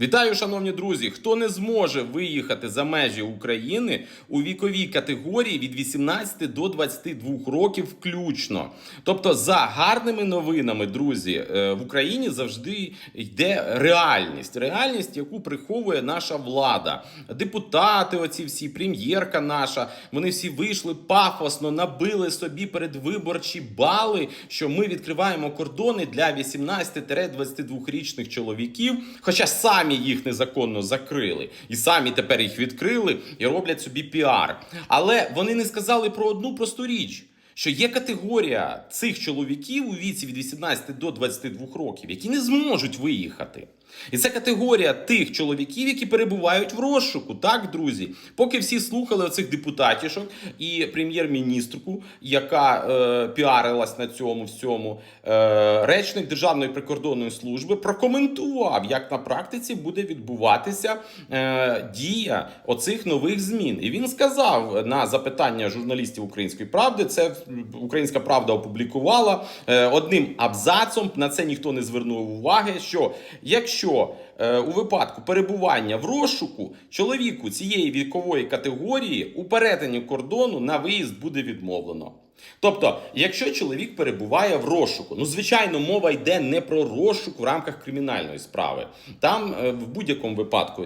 Вітаю, шановні друзі! Хто не зможе виїхати за межі України у віковій категорії від 18 до 22 років включно. Тобто, за гарними новинами, друзі, е, в Україні завжди йде реальність. Реальність, яку приховує наша влада. Депутати, оці всі, прем'єрка наша, вони всі вийшли пафосно, набили собі передвиборчі бали, що ми відкриваємо кордони для 18-22-річних чоловіків, хоча самі їх незаконно закрили, і самі тепер їх відкрили і роблять собі піар. Але вони не сказали про одну просту річ. Що є категорія цих чоловіків у віці від 18 до 22 років, які не зможуть виїхати. І це категорія тих чоловіків, які перебувають в розшуку. Так, друзі, поки всі слухали оцих депутатішок і прем'єр-міністрку, яка е, піарилась на цьому всьому, е, речник Державної прикордонної служби прокоментував, як на практиці буде відбуватися е, дія оцих нових змін. І він сказав на запитання журналістів Української правди, це Українська Правда опублікувала е, одним абзацом. На це ніхто не звернув уваги. Що якщо е, у випадку перебування в розшуку чоловіку цієї вікової категорії у перетині кордону на виїзд буде відмовлено. Тобто, якщо чоловік перебуває в розшуку, ну звичайно, мова йде не про розшук в рамках кримінальної справи. Там е, в будь-якому випадку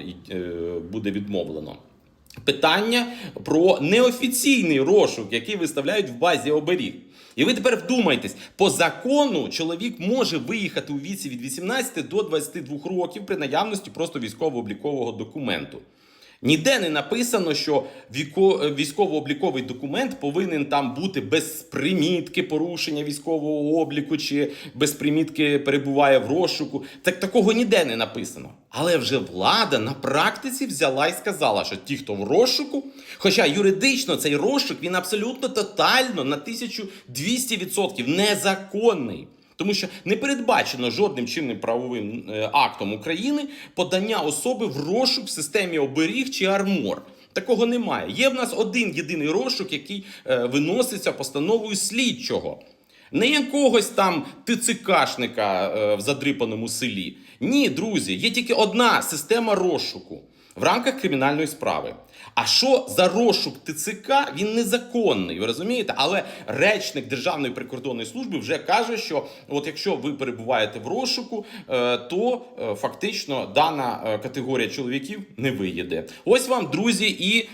буде відмовлено. Питання про неофіційний розшук, який виставляють в базі оберіг. І ви тепер вдумайтесь, по закону чоловік може виїхати у віці від 18 до 22 років при наявності просто військово-облікового документу. Ніде не написано, що військово-обліковий документ повинен там бути без примітки порушення військового обліку чи без примітки перебуває в розшуку. Так такого ніде не написано. Але вже влада на практиці взяла і сказала, що ті, хто в розшуку, хоча юридично цей розшук він абсолютно тотально на 1200% незаконний. Тому що не передбачено жодним чинним правовим е, актом України подання особи в розшук в системі оберіг чи армор. Такого немає. Є в нас один єдиний розшук, який е, виноситься постановою слідчого. Не якогось там ТЦКшника е, в задрипаному селі. Ні, друзі, є тільки одна система розшуку в рамках кримінальної справи. А що за розшук ТЦК? Він незаконний, ви розумієте? Але речник Державної прикордонної служби вже каже, що от якщо ви перебуваєте в розшуку, е, то е, фактично дана е, категорія чоловіків не виїде. Ось вам, друзі, і.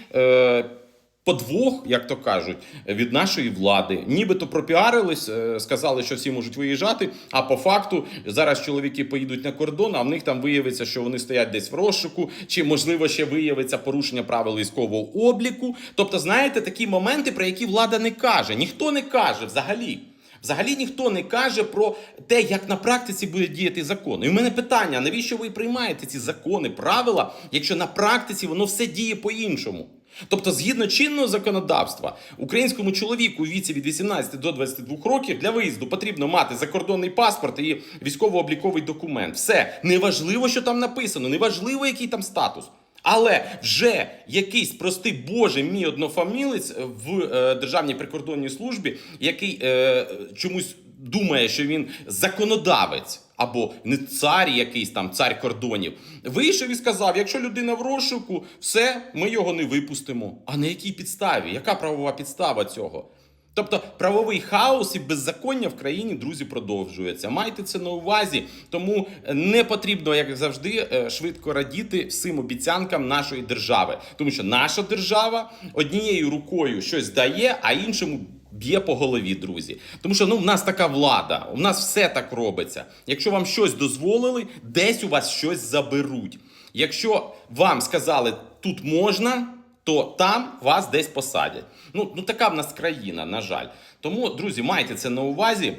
Подвох, як то кажуть, від нашої влади, нібито пропіарились, е, сказали, що всі можуть виїжджати. А по факту зараз чоловіки поїдуть на кордон, а в них там виявиться, що вони стоять десь в розшуку, чи можливо ще виявиться порушення правил військового обліку. Тобто, знаєте, такі моменти, про які влада не каже, ніхто не каже взагалі. Взагалі ніхто не каже про те, як на практиці буде діяти закон. І в мене питання: навіщо ви приймаєте ці закони, правила, якщо на практиці воно все діє по-іншому? Тобто, згідно чинного законодавства, українському чоловіку у віці від 18 до 22 років для виїзду потрібно мати закордонний паспорт і військово-обліковий документ. Все неважливо, що там написано, неважливо, який там статус. Але вже якийсь простий Боже мій однофамілець в е, Державній прикордонній службі, який е, чомусь думає, що він законодавець або не цар якийсь там цар кордонів, вийшов і сказав: якщо людина в розшуку, все, ми його не випустимо. А на якій підставі? Яка правова підстава цього? Тобто правовий хаос і беззаконня в країні, друзі, продовжується. Майте це на увазі, тому не потрібно, як завжди, е, швидко радіти всім обіцянкам нашої держави, тому що наша держава однією рукою щось дає, а іншому. Б'є по голові, друзі. Тому що ну, в нас така влада, у нас все так робиться. Якщо вам щось дозволили, десь у вас щось заберуть. Якщо вам сказали, тут можна, то там вас десь посадять. Ну, ну така в нас країна, на жаль. Тому, друзі, майте це на увазі.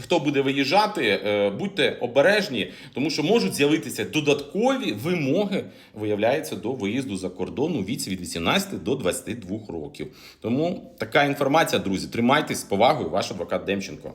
Хто буде виїжджати, е, будьте обережні, тому що можуть з'явитися додаткові вимоги, виявляється, до виїзду за кордон у віці від 18 до 22 років. Тому така інформація, друзі. Тримайтесь з повагою, ваш адвокат Демченко.